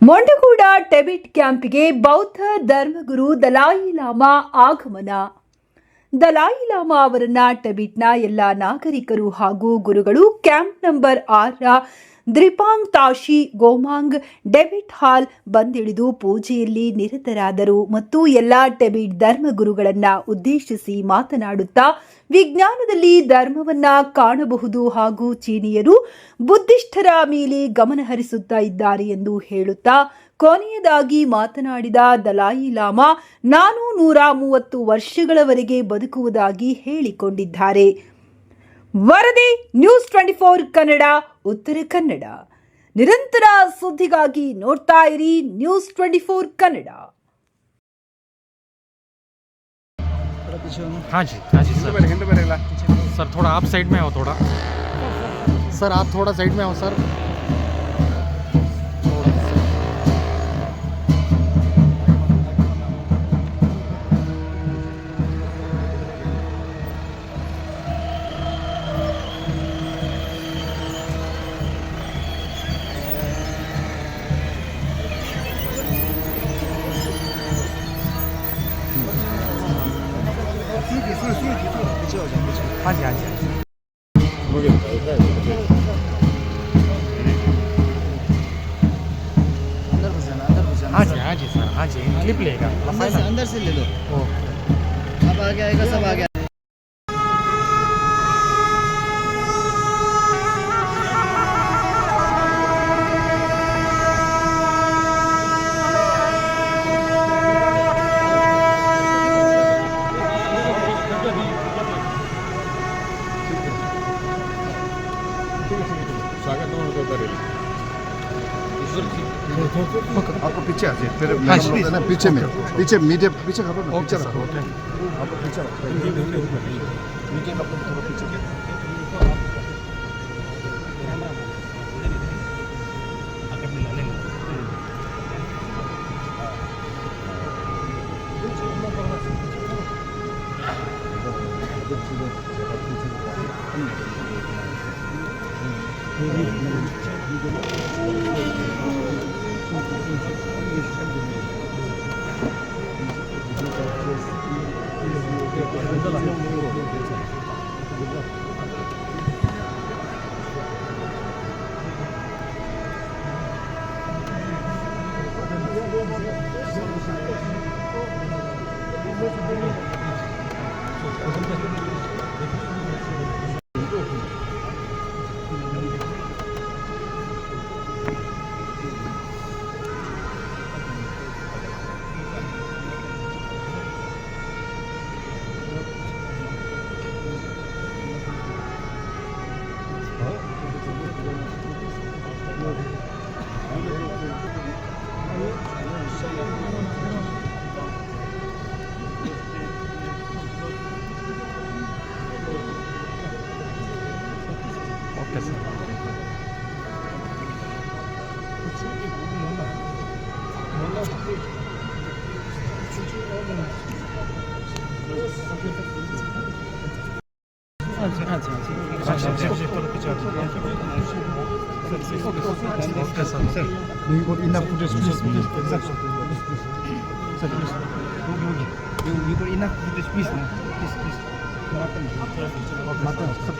ಮೊಂಡಗೂಡ Tibet ಕ್ಯಾಂಪ್ಗೆ ಬೌದ್ಧ ಧರ್ಮಗುರು ದಲಾಯಿ ಲಾಮಾ ಆಗಮನ. ದಲಾಯಿ ಲಾಮಾ ಅವರನ್ನ ಟೆಬಿಟ್ನ ಎಲ್ಲ ನಾಗರಿಕರು ಹಾಗೂ ಗುರುಗಳು ಕ್ಯಾಂಪ್ ನಂಬರ್ ಆರರ ದ್ರಿಪಾಂಗ್ ತಾಶಿ ಗೋಮಾಂಗ್ ಡೆಬಿಟ್ ಹಾಲ್ ಬಂದಿಳಿದು ಪೂಜೆಯಲ್ಲಿ ನಿರತರಾದರು ಮತ್ತು ಎಲ್ಲ ಡೆಬಿಟ್ ಧರ್ಮಗುರುಗಳನ್ನು ಉದ್ದೇಶಿಸಿ ಮಾತನಾಡುತ್ತಾ ವಿಜ್ಞಾನದಲ್ಲಿ ಧರ್ಮವನ್ನ ಕಾಣಬಹುದು ಹಾಗೂ ಚೀನಿಯರು ಬುದ್ಧಿಷ್ಠರ ಮೇಲೆ ಗಮನಹರಿಸುತ್ತಾ ಇದ್ದಾರೆ ಎಂದು ಹೇಳುತ್ತಾ ಕೊನೆಯದಾಗಿ ಮಾತನಾಡಿದ ದಲಾಯಿ ಲಾಮಾ, ನಾನು ನೂರ ಮೂವತ್ತು ವರ್ಷಗಳವರೆಗೆ ಬದುಕುವುದಾಗಿ ಹೇಳಿಕೊಂಡಿದ್ದಾರೆ. ವರದಿ news twenty four Kannada Uttara Kannada ನಿರಂತರ ಸುದ್ದಿಗಾಗಿ ನೋಡ್ತಾ ಇರಿ ನ್ಯೂಸ್ ಟ್ವೆಂಟಿ ಫೋರ್ ಕನ್ನಡ थोड़ा पीछे हो ना हाँ जी हाँ जी सर हिंद बरेला सर थोड़ा आप साइड में आओ थोड़ा सर आप थोड़ा साइड में आओ सर हाँ जी हाँ जी हाँ जी। अंदर अंदर हाँ जी हाँ जी सर। हाँ जी क्लिप लेगा। अंदर से अंदर से ले लो। ओके। अब आ गया सब आ आपको पीछे आते फिर हाँ, हम लोग है ना पीछे में पीछे मीडियम पीछे करो ना पीछे सर, रखो ओके। आपको पीछे रखो मीडियम आपको थोड़ा पीछे 没有。Niepor inna publiczność. Niepor inna publiczność. Mateusz, co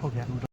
ဟုတ်ကဲ့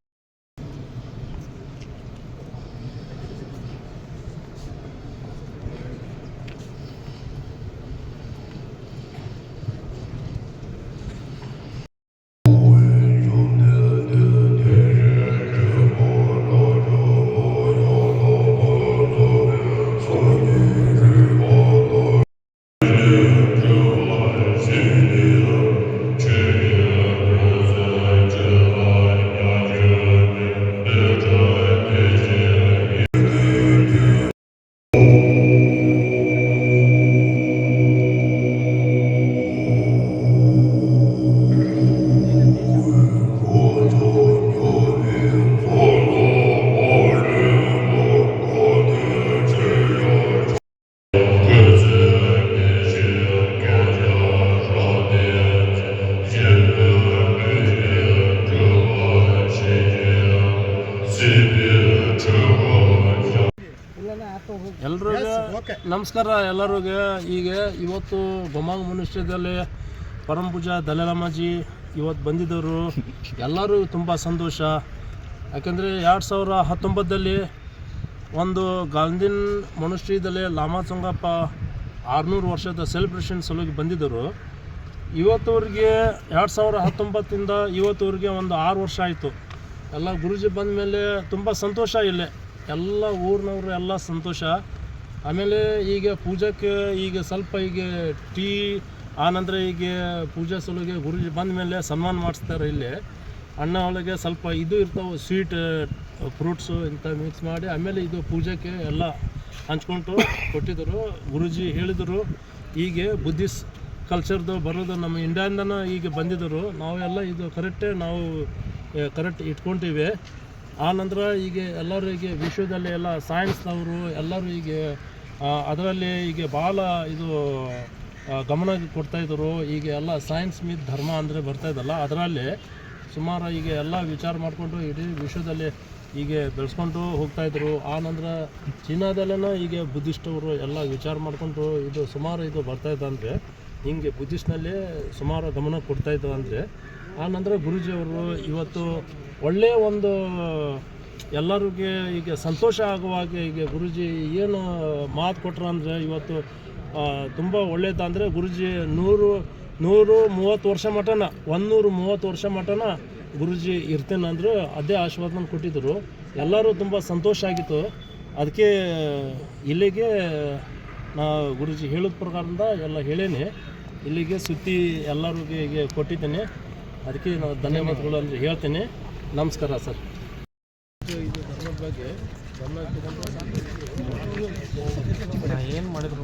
ನಮಸ್ಕಾರ ಎಲ್ಲರಿಗೂ ಈಗ ಇವತ್ತು ಗೊಮಾಂಗ್ ಮನುಷ್ಯದಲ್ಲಿ ಪರಮ ಪೂಜಾ ದಲಾಲಮ್ಮಾಜಿ ಇವತ್ತು ಬಂದಿದ್ದವರು ಎಲ್ಲರೂ ತುಂಬ ಸಂತೋಷ. ಯಾಕೆಂದರೆ ಎರಡು ಸಾವಿರ ಹತ್ತೊಂಬತ್ತಲ್ಲಿ ಒಂದು ಗಾಂಧಿನ್ ಮನುಷ್ಯದಲ್ಲಿ ಲಾಮಾ ಚಂಗಪ್ಪ ಆರುನೂರು ವರ್ಷದ ಸೆಲೆಬ್ರೇಷನ್ ಸಲುವಾಗಿ ಬಂದಿದ್ದರು. ಇವತ್ತವ್ರಿಗೆ ಎರಡು ಸಾವಿರ ಹತ್ತೊಂಬತ್ತಿಂದ ಇವತ್ತವ್ರಿಗೆ ಒಂದು ಆರು ವರ್ಷ ಆಯಿತು. ಎಲ್ಲ ಗುರುಜಿ ಬಂದ ಮೇಲೆ ತುಂಬ ಸಂತೋಷ ಇಲ್ಲೇ. ಎಲ್ಲ ಊರಿನವ್ರು ಎಲ್ಲ ಸಂತೋಷ. ಆಮೇಲೆ ಈಗ ಪೂಜಕ್ಕೆ ಈಗ ಸ್ವಲ್ಪ ಈಗ ಟೀ, ಆನಂತರ ಈಗ ಪೂಜಾ ಸಲುವಾಗಿ ಗುರುಜಿ ಬಂದ ಮೇಲೆ ಸನ್ಮಾನ ಮಾಡಿಸ್ತಾರೆ ಇಲ್ಲಿ. ಅಣ್ಣ ಒಳಗೆ ಸ್ವಲ್ಪ ಇದು ಇರ್ತಾವೆ ಸ್ವೀಟ್ ಫ್ರೂಟ್ಸು ಇಂಥ ಮಿಕ್ಸ್ ಮಾಡಿ ಆಮೇಲೆ ಇದು ಪೂಜೆಗೆ ಎಲ್ಲ ಹಂಚ್ಕೊಂಡು ಕೊಟ್ಟಿದ್ದರು. ಗುರುಜಿ ಹೇಳಿದರು, ಹೀಗೆ ಬುದ್ಧಿಸ್ ಕಲ್ಚರ್ದು ಬರೋದು ನಮ್ಮ ಇಂಡಿಯಾದಿಂದನೂ ಈಗ ಬಂದಿದ್ದರು. ನಾವೆಲ್ಲ ಇದು ಕರೆಕ್ಟೇ ನಾವು ಕರೆಕ್ಟ್ ಇಟ್ಕೊಂತೀವಿ. ಆ ನಂತರ ಈಗ ಎಲ್ಲರೂ ಈಗ ವಿಶ್ವದಲ್ಲಿ ಎಲ್ಲ ಸೈನ್ಸ್ನವರು ಎಲ್ಲರೂ ಈಗ ಅದರಲ್ಲಿ ಈಗ ಭಾಳ ಇದು ಗಮನ ಕೊಡ್ತಾಯಿದ್ರು ಈಗ ಎಲ್ಲ ಸೈನ್ಸ್ ಮಿತ್ ಧರ್ಮ ಅಂದರೆ ಬರ್ತಾಯಿದ್ದಲ್ಲ ಅದರಲ್ಲಿ ಸುಮಾರು ಈಗ ಎಲ್ಲ ವಿಚಾರ ಮಾಡಿಕೊಂಡು ಇಡೀ ವಿಶ್ವದಲ್ಲಿ ಈಗ ಬೆಳೆಸ್ಕೊಂಡು ಹೋಗ್ತಾಯಿದ್ರು ಆ ನಂತರ ಚೀನಾದಲ್ಲೇನೋ ಈಗ ಬುದ್ಧಿಸ್ಟವರು ಎಲ್ಲ ವಿಚಾರ ಮಾಡಿಕೊಂಡು ಇದು ಸುಮಾರು ಇದು ಬರ್ತಾಯಿದ್ದಂದರೆ ಹಿಂಗೆ ಬುದ್ಧಿಸ್ಟ್ನಲ್ಲಿ ಸುಮಾರು ಗಮನ ಕೊಡ್ತಾಯಿದ್ದು ಅಂದರೆ ಆ ನಂತರ ಗುರುಜಿಯವರು ಇವತ್ತು ಒಳ್ಳೆಯ ಒಂದು ಎಲ್ಲರಿಗೆ ಈಗ ಸಂತೋಷ ಆಗುವಾಗೆ ಈಗ ಗುರುಜಿ ಏನು ಮಾತು ಕೊಟ್ರು ಅಂದರೆ ಇವತ್ತು ತುಂಬ ಒಳ್ಳೇದಂದರೆ ಗುರುಜಿ ನೂರು ನೂರು ಮೂವತ್ತು ವರ್ಷ ಮಟನ ಒಂದೂರು ಮೂವತ್ತು ವರ್ಷ ಮಟನ ಗುರುಜಿ ಇರ್ತೇನೆ ಅಂದರು ಅದೇ ಆಶೀರ್ವಾದನ ಕೊಟ್ಟಿದ್ದರು ಎಲ್ಲರೂ ತುಂಬ ಸಂತೋಷ ಆಗಿತ್ತು. ಅದಕ್ಕೆ ಇಲ್ಲಿಗೆ ನಾ ಗುರುಜಿ ಹೇಳಿದ ಪ್ರಕಾರದಿಂದ ಎಲ್ಲ ಹೇಳೇನಿ. ಇಲ್ಲಿಗೆ ಸುತ್ತಿ ಎಲ್ಲರಿಗೆ ಕೊಟ್ಟಿದ್ದೇನೆ. ಅದಕ್ಕೆ ನಾವು ಧನ್ಯವಾದಗಳು ಅಂದರೆ ಹೇಳ್ತೀನಿ. ನಮಸ್ಕಾರ ಸರ್. ಇದು ಏನು ಮಾಡಿದ್ರು?